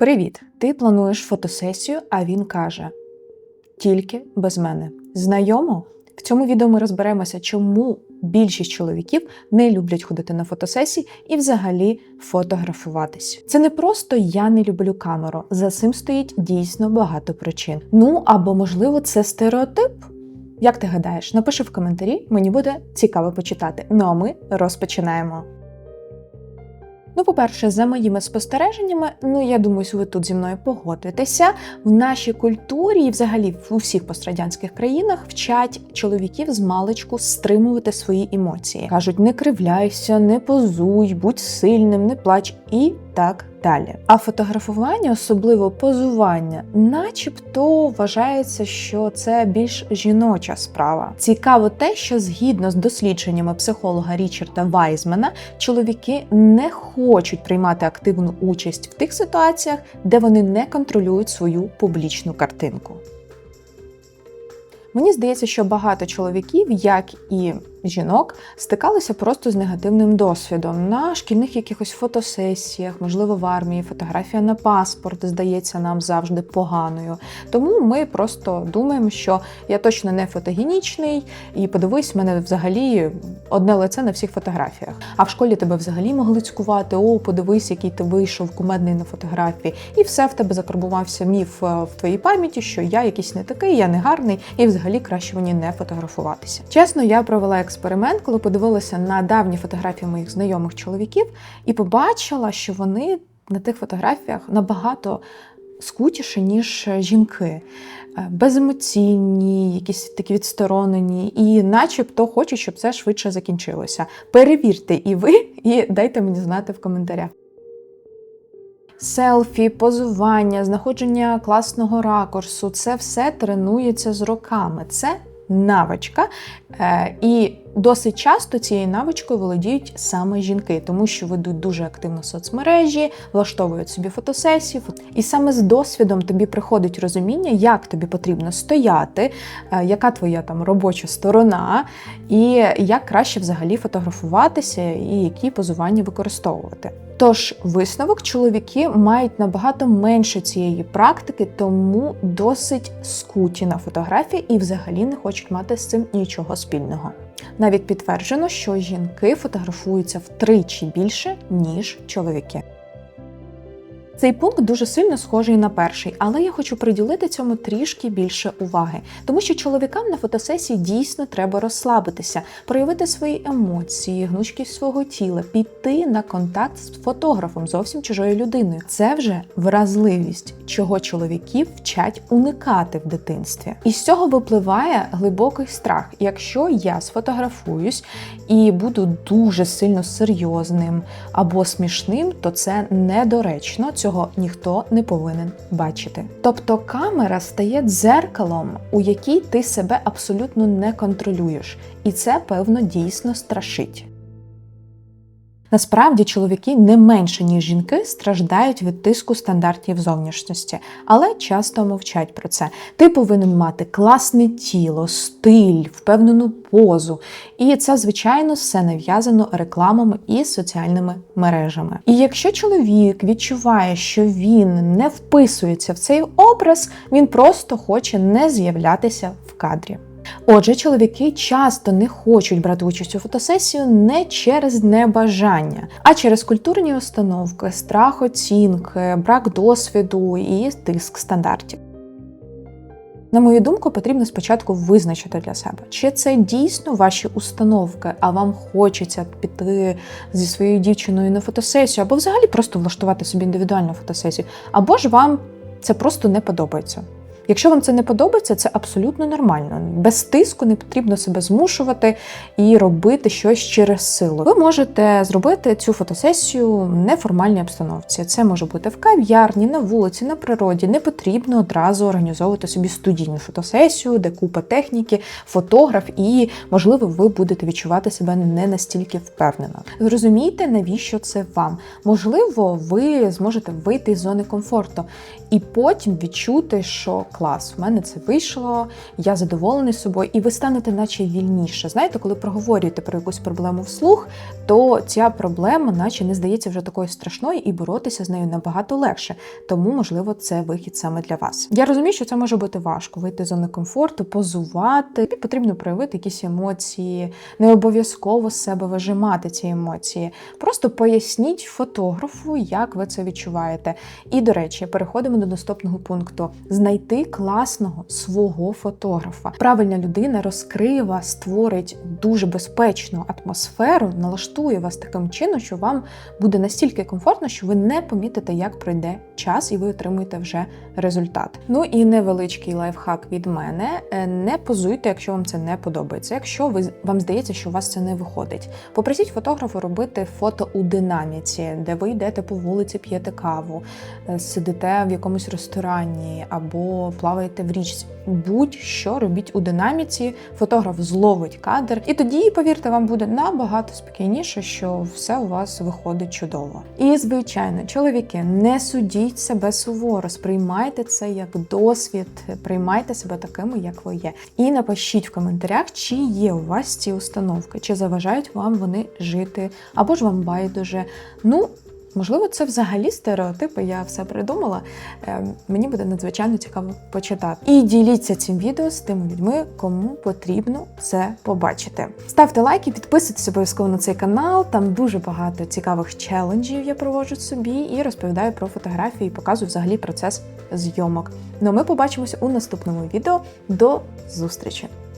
Привіт! Ти плануєш фотосесію, а він каже: тільки без мене. Знайомо? В цьому відео ми розберемося, чому більшість чоловіків не люблять ходити на фотосесії і взагалі фотографуватись. Це не просто я не люблю камеру. За цим стоїть дійсно багато причин. Ну або можливо це стереотип. Як ти гадаєш, напиши в коментарі, мені буде цікаво почитати. Ну а ми розпочинаємо. Ну, по-перше, за моїми спостереженнями, ну я думаю, ви тут зі мною погодитеся. В нашій культурі і взагалі в усіх пострадянських країнах вчать чоловіків з маличку стримувати свої емоції. кажуть, не кривляйся, не позуй, будь сильним, не плач і так далі. А фотографування, особливо позування, начебто вважається, що це більш жіноча справа. Цікаво те, що згідно з дослідженнями психолога Річарда Вайзмена, чоловіки не хочуть приймати активну участь в тих ситуаціях, де вони не контролюють свою публічну картинку. Мені здається, що багато чоловіків, як і жінок, стикалися просто з негативним досвідом на шкільних якихось фотосесіях, можливо, в армії, фотографія на паспорт здається нам завжди поганою. Тому ми просто думаємо, що я точно не фотогенічний, і подивись, в мене взагалі одне лице на всіх фотографіях. А в школі тебе взагалі могли цькувати, о, подивись, який ти вийшов кумедний на фотографії, і все в тебе закарбувався міф е, в твоїй пам'яті, що я якийсь не такий, я не гарний, і взагалі краще мені не фотографуватися. Чесно, я провела експеримент, коли подивилася на давні фотографії моїх знайомих чоловіків, і побачила, що вони на тих фотографіях набагато скутіші, ніж жінки. Е, Беземоційні, якісь такі відсторонені, і начебто хочуть, щоб це швидше закінчилося. Перевірте і ви, і дайте мені знати в коментарях. Селфі, позування, знаходження класного ракурсу це все тренується з роками. Це навичка. Е, І досить часто цією навичкою володіють саме жінки, тому що ведуть дуже активно соцмережі, влаштовують собі фотосесії. І саме з досвідом тобі приходить розуміння, як тобі потрібно стояти, е, яка твоя там робоча сторона, і як краще взагалі фотографуватися, і які позування використовувати. Тож висновок чоловіки мають набагато менше цієї практики, тому досить скуті на фотографії і взагалі не хочуть мати з цим нічого спільного. Навіть підтверджено, що жінки фотографуються втричі більше, ніж чоловіки. Цей пункт дуже сильно схожий на перший, але я хочу приділити цьому трішки більше уваги, тому що чоловікам на фотосесії дійсно треба розслабитися, проявити свої емоції, гнучкість свого тіла, піти на контакт з фотографом, зовсім чужою людиною. Це вже вразливість, чого чоловіків вчать уникати в дитинстві. І з цього випливає глибокий страх. Якщо я сфотографуюсь і буду дуже сильно серйозним або смішним, то це недоречно. Цього ніхто не повинен бачити. Тобто камера стає дзеркалом, у якій ти себе абсолютно не контролюєш, і це певно дійсно страшить. Насправді чоловіки не менше, ніж жінки, страждають від тиску стандартів зовнішності, але часто мовчать про це. Ти повинен мати класне тіло, стиль, впевнену позу. І це, звичайно, все нав'язано рекламами і соціальними мережами. І якщо чоловік відчуває, що він не вписується в цей образ, він просто хоче не з'являтися в кадрі. Отже, чоловіки часто не хочуть брати участь у фотосесію не через небажання, а через культурні установки, страх оцінки, брак досвіду і тиск стандартів. На мою думку, потрібно спочатку визначити для себе, чи це дійсно ваші установки, а вам хочеться піти зі своєю дівчиною на фотосесію, або взагалі просто влаштувати собі індивідуальну фотосесію, або ж вам це просто не подобається. Якщо вам це не подобається, це абсолютно нормально. Без тиску не потрібно себе змушувати і робити щось через силу. Ви можете зробити цю фотосесію в неформальній обстановці. Це може бути в кав'ярні, на вулиці, на природі. Не потрібно одразу організовувати собі студійну фотосесію, де купа техніки, фотограф, і, можливо, ви будете відчувати себе не настільки впевнено. Зрозумійте, навіщо це вам. Можливо, ви зможете вийти з зони комфорту і потім відчути, що клас, в мене це вийшло, я задоволений собою, і ви станете наче вільніше. Знаєте, коли проговорюєте про якусь проблему вслух, то ця проблема, наче не здається вже такою страшною, і боротися з нею набагато легше. Тому, можливо, це вихід саме для вас. Я розумію, що це може бути важко вийти з зони комфорту, позувати. Тобі потрібно проявити якісь емоції, не обов'язково з себе вижимати ці емоції. Просто поясніть фотографу, як ви це відчуваєте. І, до речі, переходимо до наступного пункту: знайти класного свого фотографа. Правильна людина розкриє вас, створить дуже безпечну атмосферу, налаштує вас таким чином, що вам буде настільки комфортно, що ви не помітите, як пройде час, і ви отримуєте вже результат. Ну і невеличкий лайфхак від мене: Е, не позуйте, якщо вам це не подобається. Якщо ви вам здається, що у вас це не виходить, попросіть фотографа робити фото у динаміці, де ви йдете по вулиці, п'єте каву, е, сидите в якомусь ресторані або плаваєте в річці. Будь-що робіть у динаміці, фотограф зловить кадр, і тоді, повірте, вам буде набагато спокійніше, що все у вас виходить чудово. І звичайно, чоловіки, не судіть себе суворо, сприймайте це як досвід, приймайте себе такими, як ви є. І напишіть в коментарях, чи є у вас ці установки, чи заважають вам вони жити, або ж вам байдуже. Ну. Можливо, це взагалі стереотипи, я все придумала. Е, мені буде надзвичайно цікаво почитати. І діліться цим відео з тими людьми, кому потрібно це побачити. Ставте лайки, підписуйтесь обов'язково на цей канал. Там дуже багато цікавих челенджів я проводжу собі і розповідаю про фотографії, і показую взагалі процес зйомок. Ну а ми побачимося у наступному відео. До зустрічі!